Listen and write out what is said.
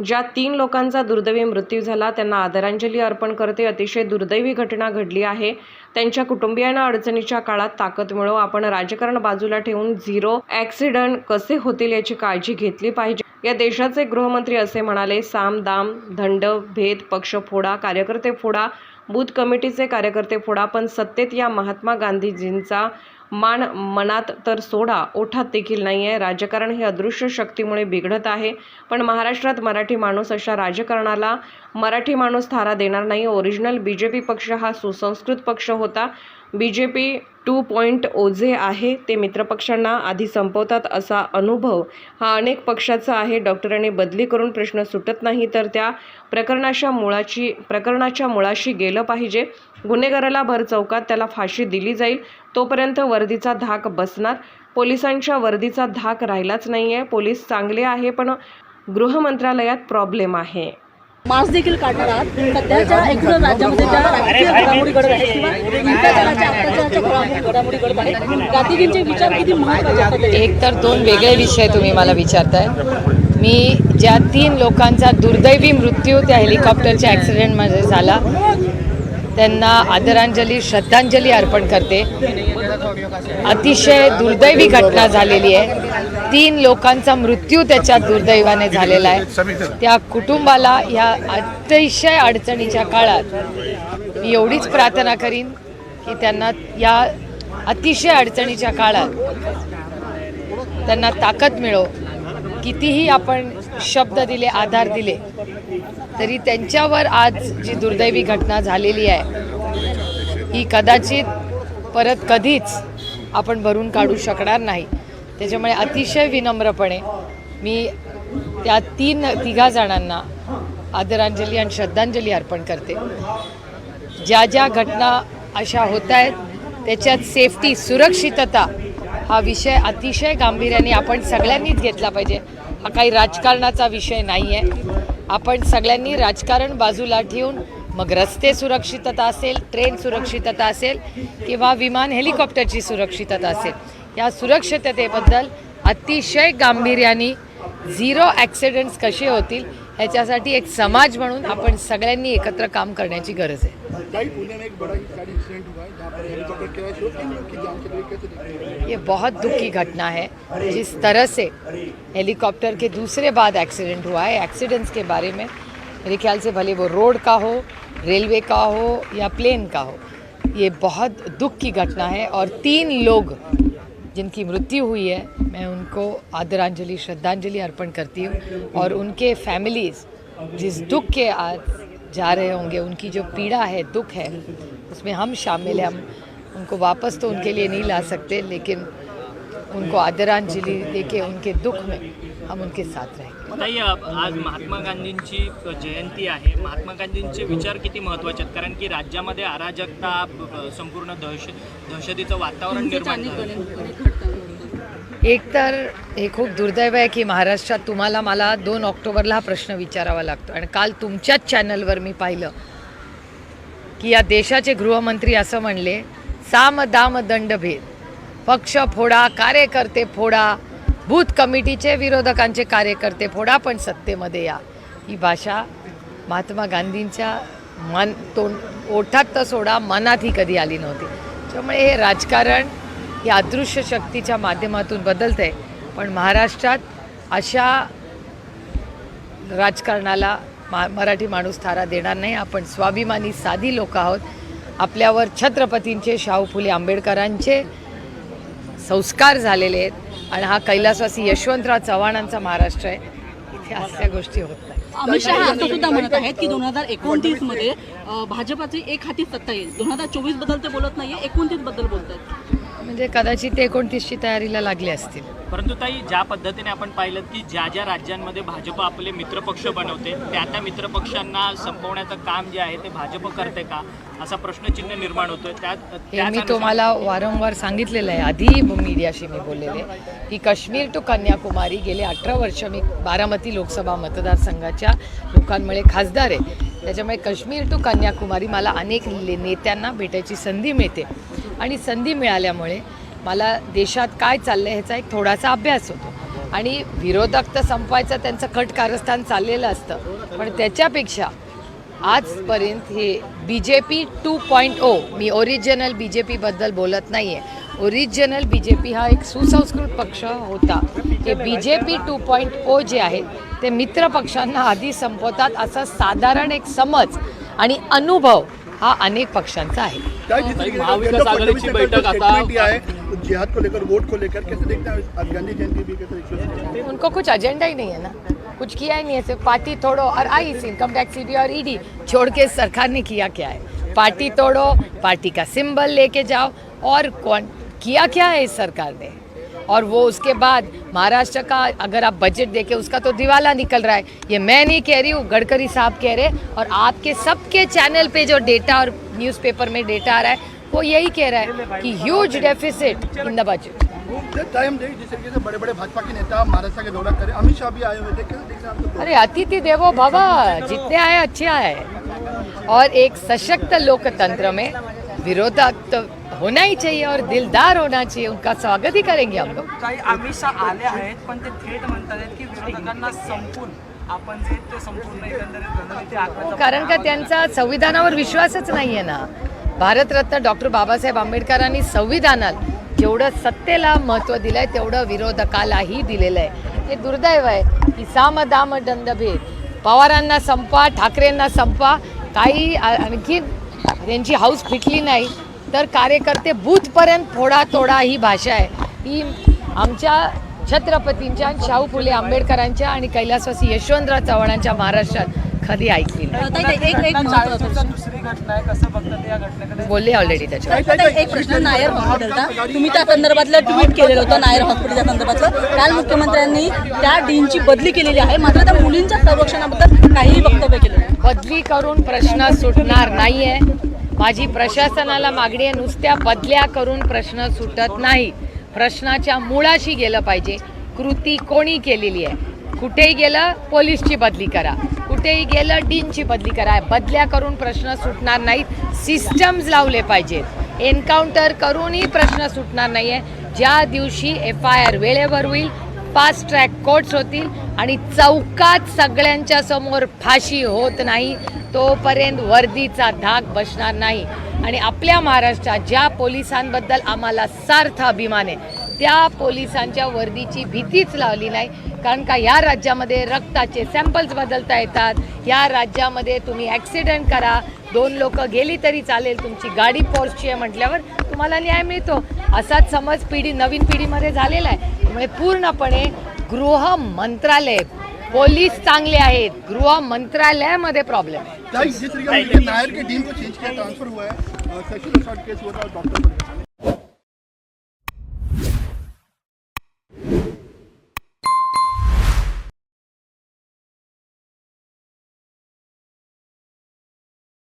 ज्या तीन लोकांचा दुर्दैवी मृत्यू झाला त्यांना आदरांजली अर्पण करते. अतिशय दुर्दैवी घटना घडली आहे. त्यांच्या कुटुंबियांना अडचणीच्या काळात ताकद मिळो आपण राजकारण बाजूला ठेवून झिरो ॲक्सिडंट कसे होतील याची काळजी घेतली पाहिजे. या देशाचे गृहमंत्री असे म्हणाले साम दाम धंड भेद पक्ष फोडा कार्यकर्ते फोडा बूथ कमिटीचे कार्यकर्ते फोडा पण सत्तेत या महात्मा गांधीजींचा मान मनात तर सोडा ओठात देखील नाही आहे राजकारण हे अदृश्य शक्तीमुळे बिघडत आहे. पण महाराष्ट्रात मराठी माणूस अशा राजकारणाला मराठी माणूस थारा देणार नाही. ओरिजिनल बी जे पी पक्ष हा सुसंस्कृत पक्ष होता. बी जे पी टू पॉईंट ओझे आहे ते मित्रपक्षांना आधी संपवतात असा अनुभव हा अनेक पक्षाचा आहे. डॉक्टरांनी बदली करून प्रश्न सुटत नाही तर त्या प्रकरणाच्या मुळाची प्रकरणाच्या मुळाशी गेलं पाहिजे. गुन्हेगाराला भर चौकात त्याला फाशी दिली जाईल तोपर्यंत वर्दीचा धाक बसणार. पोलिसांच्या वर्दीचा धाक राहिलाच नाही आहे पोलीस चांगले आहे पण गृहमंत्रालयात प्रॉब्लेम आहे. मास देखील काढणार आहात. सध्याच्या एकूण राज्यामध्ये ज्या राजकीय घडामोडी घडत आहेत किंवा हिंसाचाराच्या अत्याचाराच्या घडामोडी घडत आहेत गांधीजींचे विचार किती महत्त्वाचे एक तर दोन वेगळे विषय तुम्ही मला विचारताय. मी ज्या तीन लोकांचा दुर्दैवी मृत्यू त्या हेलिकॉप्टरच्या ॲक्सिडेंटमध्ये झाला. त्यांना आदरांजली श्रद्धांजली अर्पण करते. अतिशय दुर्दैवी घटना झालेली आहे. तीन लोकांचा मृत्यू त्याच्या दुर्दैवाने झालेला आहे. त्या कुटुंबाला या अतिशय अडचणीच्या काळात मी एवढीच प्रार्थना करीन की त्यांना या अतिशय अडचणीच्या काळात त्यांना ताकद मिळो. कितीही आपण शब्द दिले आधार दिले तरी त्यांच्यावर आज जी दुर्दैवी घटना झालेली आहे ही कदाचित परत कधीच आपण भरून काढू शकणार नाही. त्याच्यामुळे अतिशय विनम्रपणे मी त्या तीन तिघा जणांना आदरांजली आणि श्रद्धांजली अर्पण करते. ज्या ज्या घटना अशा होत आहेत त्याच्यात सेफ्टी सुरक्षितता हा विषय अतिशय गांभीर्याने आपण सगळ्यांनीच घेतला पाहिजे. हा काही राजकारणाचा विषय नाही आहे आपण सगळ्यांनी राजकारण बाजूला ठेवून मग रस्ते सुरक्षितता असेल ट्रेन सुरक्षितता असेल किंवा विमान हेलिकॉप्टरची सुरक्षितता असेल या सुरक्षिततेबद्दल अतिशय गांभीर्याने झिरो ॲक्सिडेंट्स कसे होतील ह्याच्यासाठी एक समाज म्हणून आपण सगळ्यांनी एकत्र काम करण्याची गरज आहे. ये बहुत दुख की घटना है, जिस तरह से हेलीकॉप्टर के दूसरे बाद एक्सीडेंट हुआ है एक्सीडेंट्स के बारे में मेरे ख्याल से भले वो रोड का हो रेलवे का हो, या प्लेन का हो, ये बहुत दुख की घटना है और तीन लोग जिनकी मृत्यु हुई है, मैं उनको आदरांजलि, श्रद्धांजलि अर्पण करती हूँ और उनके फैमिलीज़ जिस दुख के आज जा रहे होंगे उनकी जो पीड़ा है दुख है उसमें हम शामिल हैं। हम उनको वापस तो उनके लिए नहीं ला सकते लेकिन उनको आदरांजलि देके उनके दुख में हम उनके साथ रहेंगे। ताई आज महात्मा गांधींची जयंती आहे महात्मा गांधींचे विचार किती महत्वाचे आहेत? कारण की राज्यामध्ये अराजकता संपूर्ण दहश दहशतीचं वातावरण निर्माण झालं. एकतर हे खूप दुर्दैव आहे की महाराष्ट्रात तुम्हाला मला दोन ऑक्टोबरला हा प्रश्न विचारावा लागतो. आणि काल तुमच्याच चॅनलवर मी पाहिलं की या देशाचे गृहमंत्री असं म्हणले साम दाम दंडभेद पक्ष फोडा कार्यकर्ते फोडा बूथ कमिटीचे विरोधकांचे कार्यकर्ते फोडा पण सत्तेमध्ये या. ही भाषा महात्मा गांधींच्या मन तोंड ओठात तर सोडा मनातही कधी आली नव्हती. त्यामुळे हे राजकारण या अदृश्य शक्तीच्या माध्यमातून बदलतं आहे पण महाराष्ट्रात अशा राजकारणाला मा मराठी माणूस थारा देणार नाही. आपण स्वाभिमानी साधी लोक आहोत. आपल्यावर छत्रपतींचे शाहू फुले आंबेडकरांचे संस्कार झालेले आहेत. आणि हा कैलासवासी यशवंतराव चव्हाणांचा महाराष्ट्र आहे. इथे अशा गोष्टी होत नाही. अमित शहा असं सुद्धा म्हणत आहेत की दोन हजार एकोणतीसमध्ये भाजपाची एक हाती सत्ता येईल. दोन हजार चोवीसबद्दल ते बोलत नाहीये एकोणतीसबद्दल बोलतात म्हणजे कदाचित ते एकोणतीसची तयारीला लागले असतील. परंतु ताई ज्या पद्धतीने आपण पाहिलं की ज्या ज्या राज्यांमध्ये भाजप आपले मित्रपक्ष बनवते त्या त्या मित्रपक्षांना संपवण्याचं काम जे आहे ते भाजप करते का? असा प्रश्नचिन्ह निर्माण होतोय. त्यात हे मी तुम्हाला वारंवार सांगितलेलं आहे. आधी मीडियाशी मी बोललेले. की काश्मीर टू कन्याकुमारी गेले अठरा वर्ष मी बारामती लोकसभा मतदारसंघाच्या लोकांमुळे खासदार आहे. त्याच्यामुळे काश्मीर टू कन्याकुमारी मला अनेक नेत्यांना भेटायची संधी मिळते. आणि संधी मिळाल्यामुळे मला देशात काय चाललं आहे ह्याचा एक थोडासा अभ्यास होतो. आणि विरोधक तर संपवायचं त्यांचं कट कारस्थान चाललेलं असतं. पण त्याच्यापेक्षा आजपर्यंत हे B J P two point O मी ओरिजिनल बी जे पीबद्दल बोलत नाही आहे ओरिजिनल बी जे पी हा एक सुसंस्कृत पक्ष होता. हे B oh J P two point O जे आहे ते मित्र पक्षांना आधी संपवतात असा साधारण एक समज आणि अनुभव हा अनेक पक्षांचा आहे. महाविकास आघाडीची बैठक आता- दिया है जिहाद को लेकर वोट को लेकर कैसे देखते हैं? आज गांधी जयंती भी कैसे उनको कुछ एजेंडा ही नहीं है ना। कुछ किया ही नहीं है सिर्फ़ पार्टी तोड़ो और आई इनकम टैक्स सीबी और ईडी छोड़ के सरकार ने किया क्या है? पार्टी तोड़ो पार्टी का सिंबल लेके जाओ और कौन किया क्या है इस सरकार ने? और वो उसके बाद महाराष्ट्र का अगर आप बजट देखें उसका तो दिवाला निकल रहा है। ये मैं नहीं कह रही हूँ गडकरी साहब कह रहे और आपके सबके चैनल पे जो डेटा और न्यूज़पेपर में डेटा आ रहा है वो यही कह रहा है कि huge deficit in the budget time जिस तरीके से बड़े बड़े भाजपा के नेता महाराष्ट्र के दौरा करें अमित शाह भी आए हुए थे अरे अतिथि देवो भव जितने आए अच्छे आए। और एक सशक्त लोकतंत्र में विरोधक तो होना ही चाहिए और दिलदार होना चाहिए उनका स्वागत ही करेंगे हम लोग। काही अमित शहा आले आहेत पण ते थेट म्हणतात आहेत की विरोधकांना संपून आपण जे ते संपूर्ण एकंदरीत रणनीती आखण्याचा कारण का त्यांचा संविधानावर विश्वासच नाही आहे ना. भारतरत्न डॉक्टर बाबासाहेब आंबेडकरांनी संविधानात जेवढं सत्तेला महत्त्व दिलं आहे तेवढं विरोधकालाही दिलेलं आहे हे दुर्दैव आहे. की साम दाम दंडभेद पवारांना संपा ठाकरेंना संपा काही आ- आणखी त्यांची हाऊस फिटली नाही. तर कार्यकर्ते बूथपर्यंत फोडा तोडा ही भाषा आहे. ही आमच्या छत्रपतींच्या आणि शाहू फुले आंबेडकरांच्या आणि कैलासवासी यशवंतराव चव्हाणांच्या महाराष्ट्रात कधी ऐकली नाही. ताई, ताई, एक एक महत्त्वाचा चाळीसच्या प्रश्न. दुसरी घटना आहे कसं बघतात या घटनेकडे? बोलले ऑलरेडी त्याच्यावर. ताई, एक प्रश्न नायर हॉस्पिटलचा तुम्ही त्या संदर्भातलं ट्विट केलेलं होतं नायर हॉस्पिटलच्या संदर्भातलं. काल मुख्यमंत्र्यांनी त्या डीनची बदली केलेली आहे. मात्र त्या मुलींच्या संरक्षणाबद्दल काहीही वक्तव्य केलं नाही. बदली करून प्रश्न सुटणार नाहीये. माझी प्रशासनाला मागणी आहे नुसत्या बदल्या करून प्रश्न सुटत नाही. प्रश्नाच्या मुळाशी गेलं पाहिजे. कृती कोणी केलेली आहे? कुठेही गेलं पोलीसची बदली करा. कुठेही गेलं डीनची बदली करा. बदल्या करून प्रश्न सुटणार नाहीत. सिस्टम्स लावले पाहिजेत. एन्काउंटर करूनही प्रश्न सुटणार नाही आहे ज्या दिवशी एफ आय आर वेळेवर होईल फास्ट ट्रॅक कोर्ट्स होतील आणि चौकात सगळ्यांच्या समोर फाशी होत नाही तोपर्यंत वर्दीचा धाक बसणार नाही. आणि आपल्या महाराष्ट्रात ज्या पोलिसांबद्दल आम्हाला सार्थ अभिमान आहे त्या पोलिसांच्या वर्दीची भीतीच लावली नाही. कारण का या राज्यामध्ये रक्ताचे सॅम्पल्स बदलता येतात या राज्यामध्ये तुम्ही ॲक्सिडेंट करा दोन लोक गेली तरी चालेल तुमची गाडी पोर्सची आहे म्हटल्यावर तुम्हाला न्याय मिळतो. असाच समज पिढी नवीन पिढीमध्ये झालेला आहे. त्यामुळे पूर्णपणे गृह मंत्रालय पोलीस चांगले आहेत. गृह मंत्रालयामध्ये प्रॉब्लेम आहे. नायर को चेंज किया ट्रांसफर हुआ है केस हुआ था डॉक्टर